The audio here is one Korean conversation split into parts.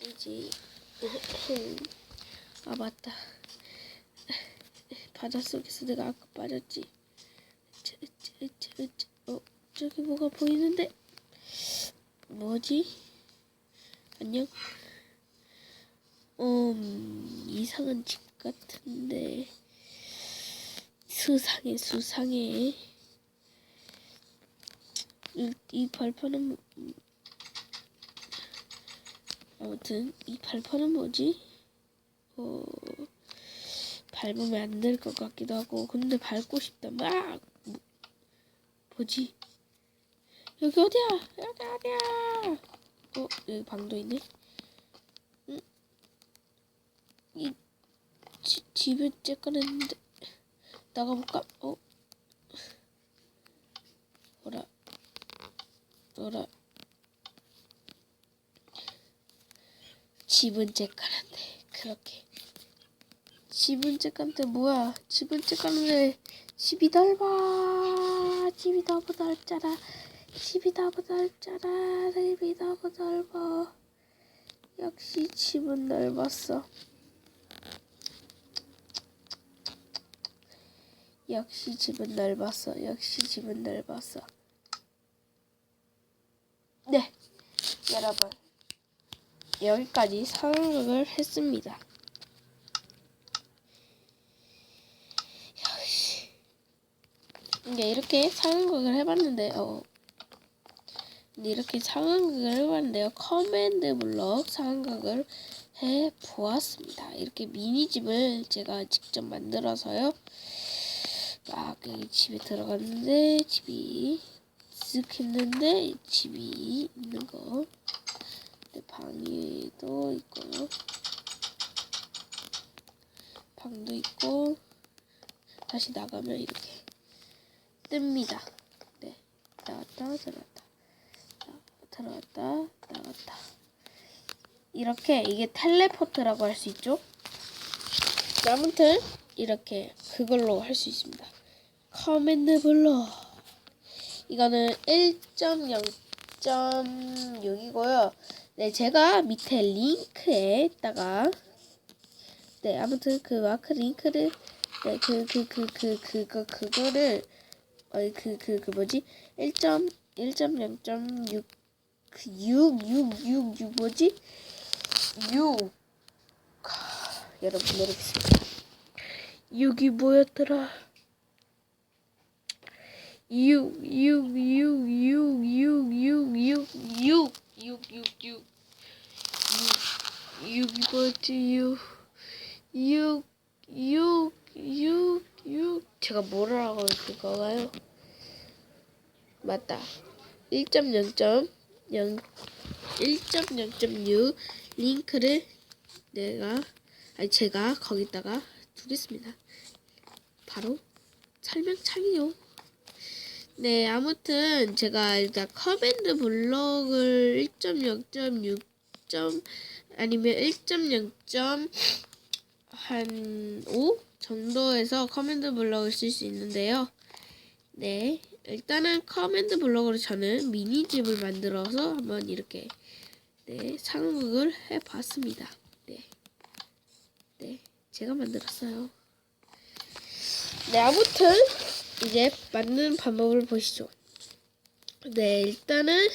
이지? 아 맞다. 바닷속에서 내가 아까 빠졌지. 어 저기 뭐가 보이는데? 뭐지? 안녕? 음 이상한 집 같은데. 수상해 수상해. 이, 이 발판은 뭐- 아무튼 이 발판은 뭐지? 어 밟으면 안 될 것 같기도 하고 근데 밟고 싶다 막 뭐, 뭐지? 여기 어디야? 여기 어디야? 어 여기 방도 있네. 응? 이 지, 집에 쬐까냈는데 나가볼까? 어? 뭐라? 뭐라? 집은 쬐까는데 그렇게. 집은 쬐깐데 뭐야? 집은 쬐깐데 집이 넓어. 집이 너무 넓잖아. 집이 너무 넓잖아. 집이 너무 넓어. 역시 집은 넓었어. 역시 집은 넓었어. 역시 집은 넓었어. 네 여러분 여기까지 상황극을 했습니다. 이제 이렇게 상황극을 해봤는데 어 이렇게 상황극을 해봤는데요. 커맨드 블럭 상황극을 해 보았습니다. 이렇게 미니집을 제가 직접 만들어서요. 막 집에 들어갔는데 집이 쓱 했는데 집이 있는 거. 네, 방에도 있고요. 방도 있고 다시 나가면 이렇게 뜹니다. 네, 나갔다 들어갔다 나- 들어갔다 나갔다 이렇게 이게 텔레포트라고 할 수 있죠. 네, 아무튼 이렇게 그걸로 할 수 있습니다. 커맨드 블록 이거는 1.0.6이고요. 네, 제가 밑에 링크에다가 네, 아무튼 그 마크 링크를 네, 그 그 그 그 그거 그거를 어이 그그 그 뭐지? 1.1.0.6그 6, 6, 6, 6 뭐지? 6 하, 여러분 모르겠습니다. 6이 뭐였더라? 6, 6, 6, 6, 6, 6, 6, 6, 6, 6, 6. 6이 뭐였지? 6, 6, 6, 6, 6. 제가 뭐라고 그거가요? 맞다. 1.0.0, 1.0.6 링크를 내가, 아니 제가 거기다가 두겠습니다. 바로 설명창이요. 네, 아무튼 제가 일단 커맨드 블록을 1.0.6. 아니면 1.0.한 5 정도에서 커맨드 블록을 쓸 수 있는데요. 네, 일단은 커맨드 블록으로 저는 미니집을 만들어서 한번 이렇게 네, 상극을 해봤습니다. 네, 네, 제가 만들었어요. 네, 아무튼 이제 만드는 방법을 보시죠. 네, 일단은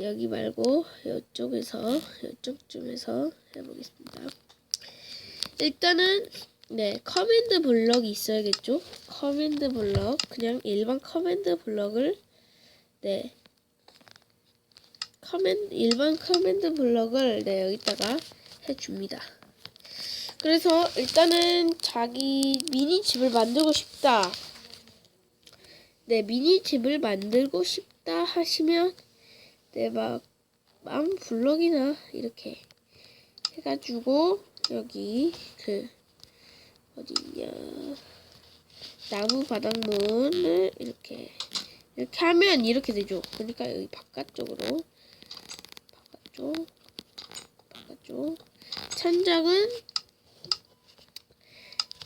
여기 말고 이쪽에서 이쪽쯤에서 해보겠습니다. 일단은 네 커맨드 블럭이 있어야겠죠. 커맨드 블럭 그냥 일반 커맨드 블럭을 네 커맨 일반 커맨드 블럭을 네 여기다가 해줍니다. 그래서 일단은 자기 미니 집을 만들고 싶다. 네, 미니 집을 만들고 싶다 하시면 네, 막 마음 블럭이나 이렇게 해가지고 여기 그 어디냐 나무 바닥문을 이렇게 이렇게 하면 이렇게 되죠. 그러니까 여기 바깥쪽으로 바깥쪽 바깥쪽 천장은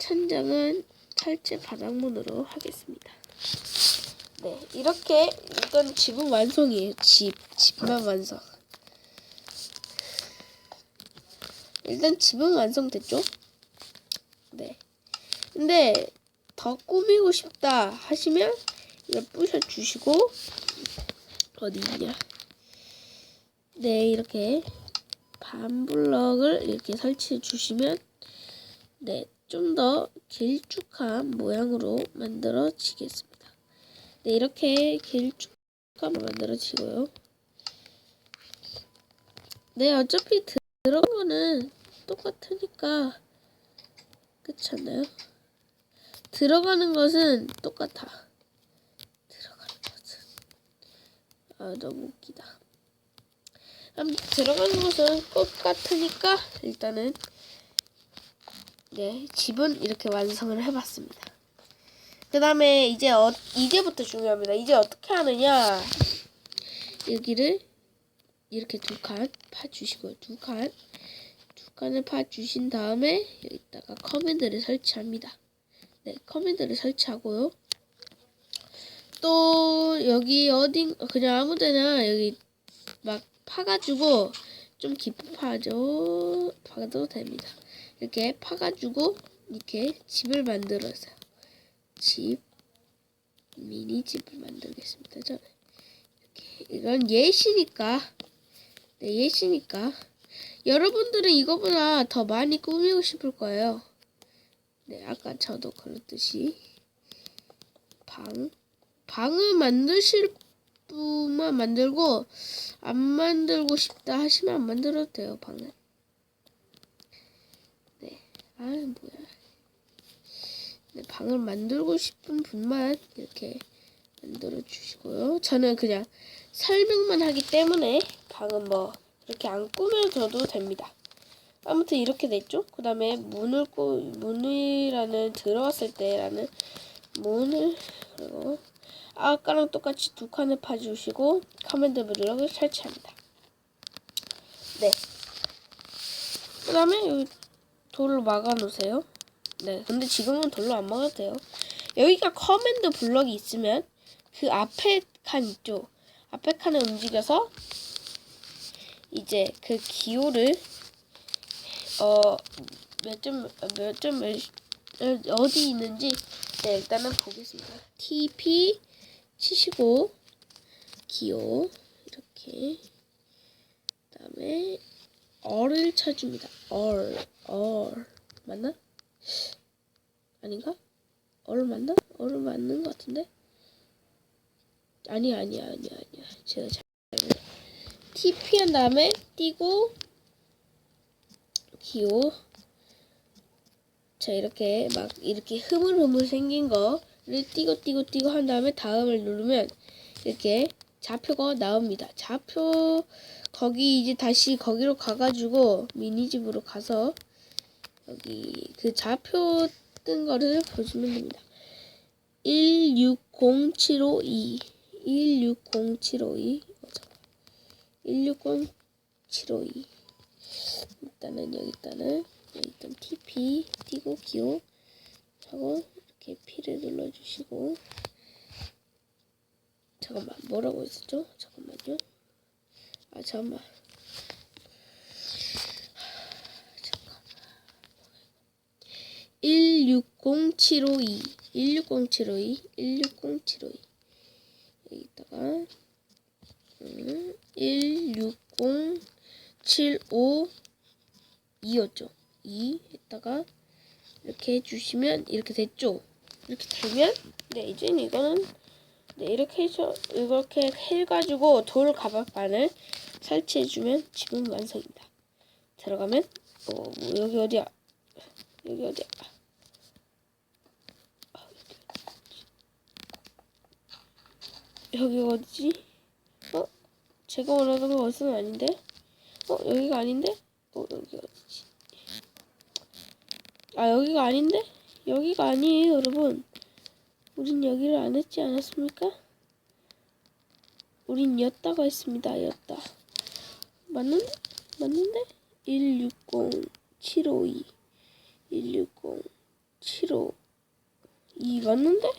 천장은 철제 바닥문으로 하겠습니다. 네, 이렇게 이건 집은 완성이에요. 집, 집만 완성. 일단 집은 완성됐죠? 네. 근데 더 꾸미고 싶다 하시면 이걸 부셔주시고 어디 있냐? 네 이렇게 반블럭을 이렇게 설치해 주시면 네 좀 더 길쭉한 모양으로 만들어지겠습니다. 네 이렇게 길쭉한 만들어지고요. 네 어차피 드- 들어간 거는 똑같으니까 그렇지 않나요? 들어가는 것은 똑같아. 들어가는 것은 아 너무 웃기다. 들어가는 것은 똑같으니까 일단은 네 집은 이렇게 완성을 해봤습니다. 그 다음에 이제 어, 이제부터 중요합니다. 이제 어떻게 하느냐 여기를 이렇게 두 칸 파주시고요. 두 칸. 두 칸을 파주신 다음에 여기다가 커맨드를 설치합니다. 네, 커맨드를 설치하고요. 또 여기 어딘 그냥 아무데나 여기 막 파가지고 좀 깊이 파죠. 파도 됩니다. 이렇게 파가지고 이렇게 집을 만들어서 집 미니 집을 만들겠습니다. 저는 이렇게 이건 예시니까 네 예시니까 여러분들은 이거보다 더 많이 꾸미고 싶을 거예요. 네, 아까 저도 그랬듯이 방 방을 만드실 분만 만들고 안 만들고 싶다 하시면 안 만들어도 돼요 방은. 네, 아 뭐야. 네, 방을 만들고 싶은 분만 이렇게 만들어 주시고요. 저는 그냥 설명만 하기 때문에 방은 뭐 이렇게 안 꾸며줘도 됩니다. 아무튼 이렇게 됐죠. 그 다음에 문을 꾸 문이라는 들어왔을 때라는 문을 그리고 아까랑 똑같이 두 칸을 파주시고 커맨드 블럭을 설치합니다. 네. 그 다음에 돌로 막아 놓으세요. 네. 근데 지금은 돌로 안 막아도 돼요. 여기가 커맨드 블럭이 있으면 그 앞에 칸 있죠. 앞에 칸을 움직여서 이제 그 기호를 어몇 점 몇점 어디 있는지 네, 일단은 보겠습니다. TP 치시고 기호 이렇게 그다음에 얼을 쳐줍니다. 얼, 얼 맞나? 아닌가? 얼 맞나? 얼 맞는 것 같은데? 아니야, 아니야, 아니야, 아니야. 제가 잘 TP 한 다음에 띄고 기호 자 이렇게 막 이렇게 흐물흐물 생긴 거를 띄고 띄고 띄고 한 다음에 다음을 누르면 이렇게 좌표가 나옵니다. 좌표 거기 이제 다시 거기로 가가지고 미니집으로 가서 여기 그 좌표 뜬 거를 보시면 됩니다. 160752 160752 160752 일단은 여기 있다는 여기 일단 TP 띄고 기호 하고 이렇게 P를 눌러주시고 잠깐만 뭐라고 했었죠? 잠깐만요. 아 잠깐만. 잠깐만. 160752 160752 160752 여기다가 음, 160752였죠. 2 했다가 이렇게 해주시면 이렇게 됐죠. 이렇게 되면 네 이제는 이거는 네 이렇게 해서 이렇게 해가지고 돌 가방반을 설치해주면 지금 완성입니다. 들어가면 어, 뭐 여기 어디야? 여기 어디야? 아, 여기 어디지? 어? 제가 원하던 것은 아닌데? 어? 여기가 아닌데? 어? 여기 어디지? 아 여기가 아닌데? 여기가 아니에요 여러분 우린 여기를 안 했지 않았습니까? 우린 였다고 했습니다 였다 맞는데? 맞는데? 160752 160752 맞는데?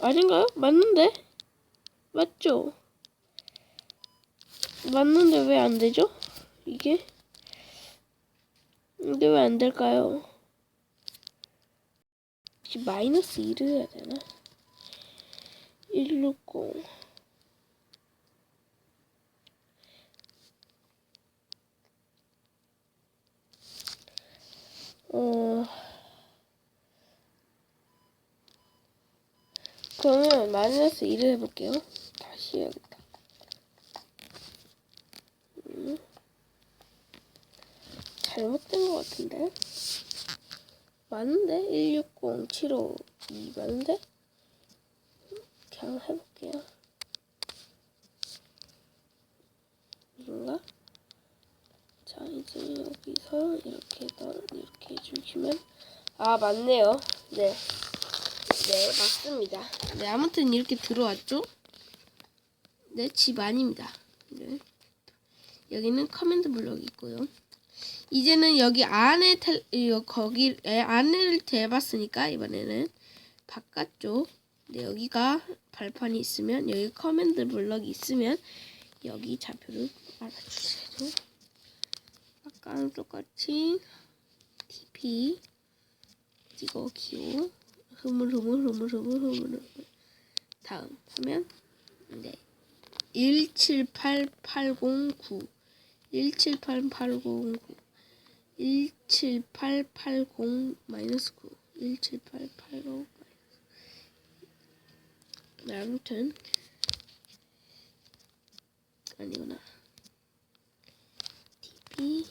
아닌가요? 맞는데? 맞죠? 맞는데 왜 안 되죠? 이게 근데 왜 안 될까요? 혹시 마이너스 1을 해야 되나? 160 어 그러면 마이너스 1을 해볼게요. 다시 해야겠다. 음. 잘못된 것 같은데? 맞는데? 160, 75, 2 맞는데? 그냥 해볼게요. 이건가? 자, 이제 여기서 이렇게 더 이렇게 해주시면 아, 맞네요. 네. 네, 맞습니다. 네, 아무튼 이렇게 들어왔죠? 네, 집 아닙니다. 네. 여기는 커맨드 블럭이 있고요. 이제는 여기 안에 텔, 이 거기 에, 안을 대봤으니까 이번에는 바깥쪽. 네, 여기가 발판이 있으면 여기 커맨드 블럭이 있으면 여기 좌표를 알아주세요. 아까랑 똑같이 TP 찍어 기호 흐물 흐물 흐물 흐물 흐물 다음 하면 네 178809 178809 17880 마이너스 9 17880 네, 아무튼 아니구나. TP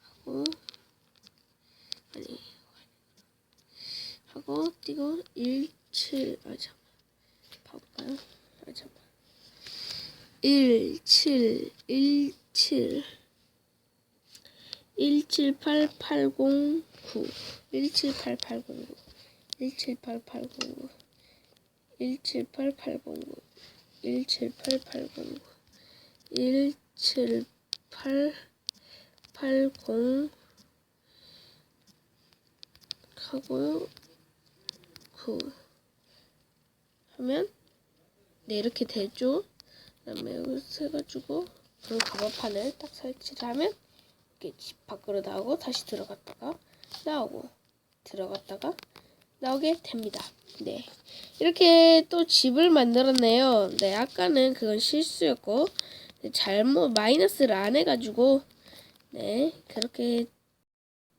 하고 아니 하고 띄고 17아 잠깐 봐볼까요? 아 잠깐 17 17 178809 178809 178809 17880 17880 17880 하고요 9 하면? 네 이렇게 되죠 그 다음에 여기서 해가지고 그리고 가마판을 딱 설치를 하면 이렇게 집 밖으로 나오고 다시 들어갔다가 나오고 들어갔다가 나오게 됩니다. 네. 이렇게 또 집을 만들었네요. 네, 아까는 그건 실수였고, 네, 잘못, 마이너스를 안 해가지고, 네, 그렇게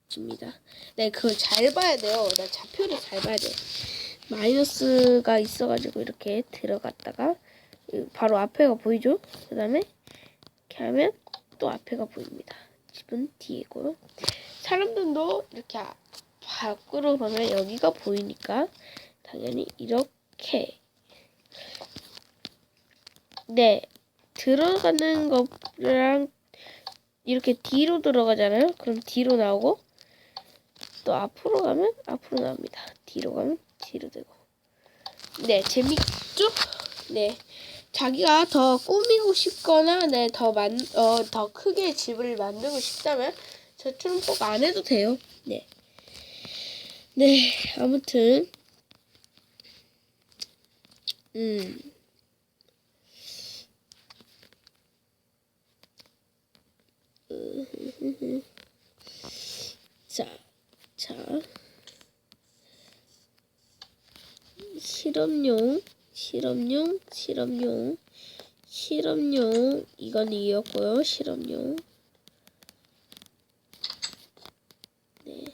집니다. 네, 그걸 잘 봐야 돼요. 나 좌표를 잘 봐야 돼요. 마이너스가 있어가지고 이렇게 들어갔다가, 바로 앞에가 보이죠? 그 다음에, 이렇게 하면 또 앞에가 보입니다. 집은 뒤이고요. 사람들도 이렇게 아- 밖으로 보면 여기가 보이니까 당연히 이렇게 네 들어가는 거랑 이렇게 뒤로 들어가잖아요. 그럼 뒤로 나오고 또 앞으로 가면 앞으로 나옵니다. 뒤로 가면 뒤로 되고 네 재밌죠? 네 자기가 더 꾸미고 싶거나 네 더 만 어 더 크게 집을 만들고 싶다면 저처럼 꼭 안 해도 돼요. 네. 네, 아무튼, 음, 자, 자, 실험용, 실험용, 실험용, 실험용, 이건 이었고요, 실험용. 네.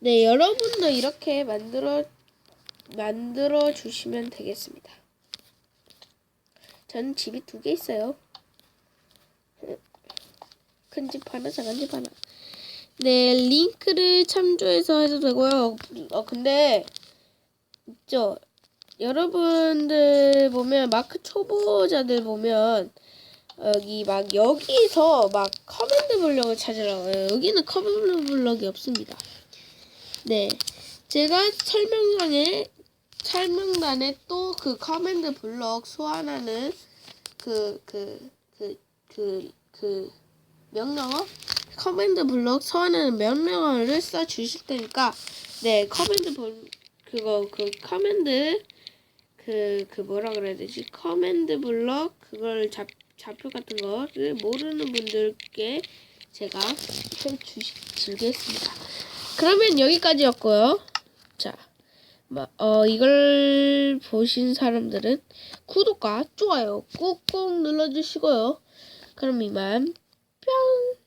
네, 여러분도 이렇게 만들어 만들어 주시면 되겠습니다. 전 집이 두 개 있어요. 큰 집 하나, 작은 집 하나. 네, 링크를 참조해서 해도 되고요. 어, 근데 있죠. 여러분들 보면 마크 초보자들 보면 여기 막 여기서 막 커맨드 블럭을 찾으라고 해요. 여기는 커맨드 블럭이 없습니다. 네. 제가 설명란에 설명란에 또 그 커맨드 블럭 소환하는 그 그 그 그 그 명령어 커맨드 블럭 소환하는 명령어를 써 주실 테니까 네 커맨드 블 그거 그 커맨드 그 그 뭐라 그래야 되지 커맨드 블럭 그걸 잡 좌표 같은 거를 모르는 분들께 제가 해주시겠습니다. 그러면 여기까지였고요. 자, 마- 어, 이걸 보신 사람들은 구독과 좋아요 꾹꾹 눌러주시고요. 그럼 이만 뿅!